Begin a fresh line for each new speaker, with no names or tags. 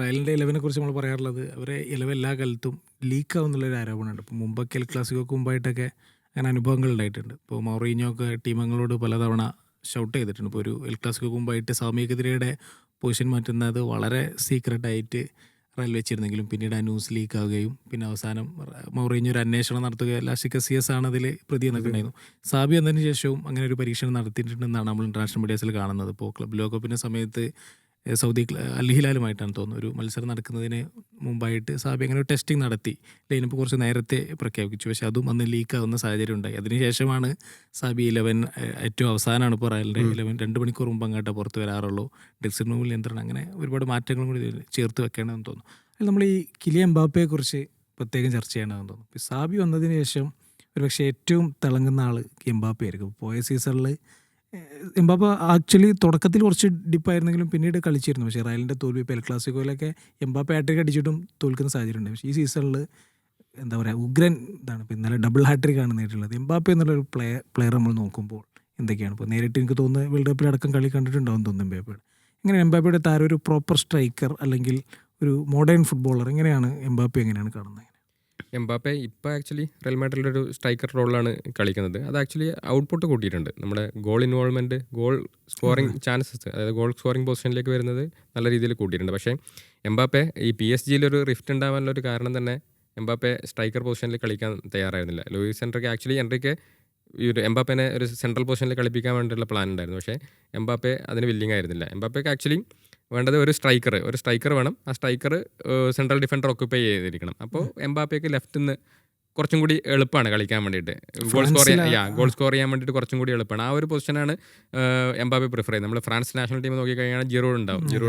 റയലിന്റെ ഇലവനെ കുറിച്ച് നമ്മൾ പറയാറുള്ളത് അവരെ ഇലവ് എല്ലാ കാലത്തും ലീക്ക് ആവുന്നുള്ളൊരു ആരോപണമുണ്ട്. ഇപ്പോൾ മുമ്പൊക്കെ എൽ ക്ലാസിക്കൊക്കെ മുമ്പായിട്ടൊക്കെ അങ്ങനെ അനുഭവങ്ങൾ ഉണ്ടായിട്ടുണ്ട്. ഇപ്പോൾ ഒക്കെ ടീമങ്ങളോട് പലതവണ ഷൗട്ട് ചെയ്തിട്ടുണ്ട്. ഇപ്പോൾ ഒരു എൽ ക്ലാസിക്കൊക്കെ മുമ്പായിട്ട് സാമൂഹികതിരയുടെ പൊസിഷൻ മാറ്റുന്നത് വളരെ സീക്രട്ടായിട്ട് റയൽ വെച്ചിരുന്നെങ്കിലും പിന്നീട് ആ ന്യൂസ് ലീക്ക് ആവുകയും പിന്നെ അവസാനം മൗറീഞ്ഞോ ഒരു അന്വേഷണം നടത്തുക ലാസ്റ്റ് സി എസ് ആണ് അതിൽ പ്രതി എന്നൊക്കെയുണ്ടായിരുന്നു സാബി എന്നതിന് ശേഷവും അങ്ങനെ ഒരു പരീക്ഷണം നടത്തിയിട്ടുണ്ടെന്നാണ് നമ്മൾ ഇന്റർനാഷണൽ മീഡിയാസിൽ കാണുന്നത്. ഇപ്പോൾ ക്ലബ് ലോകകപ്പിന്റെ സമയത്ത് സൗദി അൽഹിലാലുമായിട്ടാണ് അൽ ഹിലാലുമായിട്ടാണ് തോന്നുന്നു. ഒരു മത്സരം നടക്കുന്നതിന് മുമ്പായിട്ട് സാബി അങ്ങനെ ഒരു ടെസ്റ്റിംഗ് നടത്തി. ലൈനപ്പ് കുറച്ച് നേരത്തെ പ്രഖ്യാപിച്ചു. പക്ഷേ അതും അന്ന് ലീക്ക് ആവുന്ന സാഹചര്യം ഉണ്ടായി അതിനുശേഷമാണ് സാബി ഇലവൻ ഏറ്റവും അവസാനമാണ് ഇപ്പോൾ റയലിന്റെ ഇലവൻ രണ്ട് മണിക്കൂർ മുമ്പ് അങ്ങോട്ട് പുറത്ത് വരാറുള്ളൂ. ഡ്രസ്സിംഗ് റൂമിൽ നിയന്ത്രണം. അങ്ങനെ ഒരുപാട് മാറ്റങ്ങളും കൂടി ചേർത്ത് വെക്കേണ്ടതെന്ന് തോന്നുന്നു. അതിൽ നമ്മൾ ഈ കിലിയ എംബാപ്പയെ കുറിച്ച് പ്രത്യേകം ചർച്ച ചെയ്യേണ്ടതെന്ന് തോന്നുന്നു. സാബി വന്നതിന് ശേഷം ഒരുപക്ഷെ ഏറ്റവും തിളങ്ങുന്ന ആൾ എംബാപ്പയായിരിക്കും. പോയ സീസണിൽ എംബാപ്പ ആക്ച്വലി തുടക്കത്തിൽ കുറച്ച് ഡിപ്പായിരുന്നെങ്കിലും പിന്നീട് കളിച്ചിരുന്നു. പക്ഷേ റയലിന്റെ തോൽവി പെൽ ക്ലാസിക്കോയിലൊക്കെ എംബാപ്പ ഹാട്രിക് അടിച്ചിട്ടും തോൽക്കുന്ന സാഹചര്യം ഉണ്ട് പക്ഷേ ഈ സീസണിൽ എന്താ പറയുക ഉഗ്രൻ ഇതാണ് ഇപ്പോൾ ഇന്നലെ ഡബിൾ ഹാട്രിക് ആണ് നേരിട്ടുള്ളത് എംബാപ്പ എന്നുള്ളൊരു പ്ലെയർ പ്ലെയർ നമ്മൾ നോക്കുമ്പോൾ എന്തൊക്കെയാണ് ഇപ്പോൾ നേരിട്ട് എനിക്ക് തോന്നുന്നത് വേൾഡ് കപ്പിൽ അടക്കം കളി കണ്ടിട്ടുണ്ടാവും തോന്നുന്നു എംബാപ്പയുടെ. എങ്ങനെ എംബാപ്പയുടെ താരം ഒരു പ്രോപ്പർ സ്ട്രൈക്കർ അല്ലെങ്കിൽ ഒരു മോഡേൺ ഫുട്ബോളർ എങ്ങനെയാണ് എംബാപ്പ എങ്ങനെയാണ് കാണുന്നത്?
എംബാപ്പെ ഇപ്പോൾ ആക്ച്വലി റയൽ മാഡ്രിഡിൽ ഒരു സ്ട്രൈക്കർ റോളിലാണ് കളിക്കുന്നത്. അത് ആക്ച്വലി ഔട്ട്പുട്ട് കൂട്ടിയിട്ടുണ്ട്. നമ്മുടെ goal involvement goal scoring chances അതായത് ഗോൾ സ്കോറിംഗ് പൊസിഷനിലേക്ക് വരുന്നത് നല്ല രീതിയിൽ കൂട്ടിയിട്ടുണ്ട്. പക്ഷേ എംബാപ്പെ ഈ പി എസ് ജിയിലൊരു ഒരു റിഫ്റ്റ് ഉണ്ടാവാനുള്ള ഒരു കാരണം തന്നെ എംബാപ്പെ സ്ട്രൈക്കർ പൊസിഷനിൽ കളിക്കാൻ തയ്യാറായിരുന്നില്ല. ലൂയിസ് എൻട്രിക്ക് ആക്ച്വലി എൻട്രിക്ക് ഈ ഒരു എംബാപ്പനെ ഒരു സെൻട്രൽ പൊസിഷനിൽ കളിപ്പിക്കാൻ വേണ്ടിയുള്ള പ്ലാൻ ഉണ്ടായിരുന്നു. പക്ഷേ എംബാപ്പെ അതിന് വില്ലിങ് ആയിരുന്നില്ല. എംബാപ്പയ്ക്ക് ആക്ച്വലി വേണ്ടത് ഒരു സ്ട്രൈക്കർ ഒരു സ്ട്രൈക്കർ വേണം. ആ സ്ട്രൈക്കർ സെൻട്രൽ ഡിഫൻഡർ ഓക്യുപ്പൈ ചെയ്തിരിക്കണം. അപ്പോൾ എംബാപ്പയ്ക്ക് ലെഫ്റ്റിൽ നിന്ന് കുറച്ചും കൂടി എളുപ്പമാണ് കളിക്കാൻ വേണ്ടിയിട്ട്. ഗോൾ സ്കോർ ചെയ്യാൻ ഗോൾ സ്കോർ ചെയ്യാൻ വേണ്ടിയിട്ട് കുറച്ചും കൂടി എളുപ്പമാണ് ആ ഒരു പൊസിഷനാണ് എംബാപ്പെ പ്രിഫർ ചെയ്യുന്നത്. നമ്മൾ ഫ്രാൻസ് നാഷണൽ ടീം നോക്കിക്കഴിഞ്ഞാൽ ജിറോഡ് ഉണ്ടാവും ജിറോ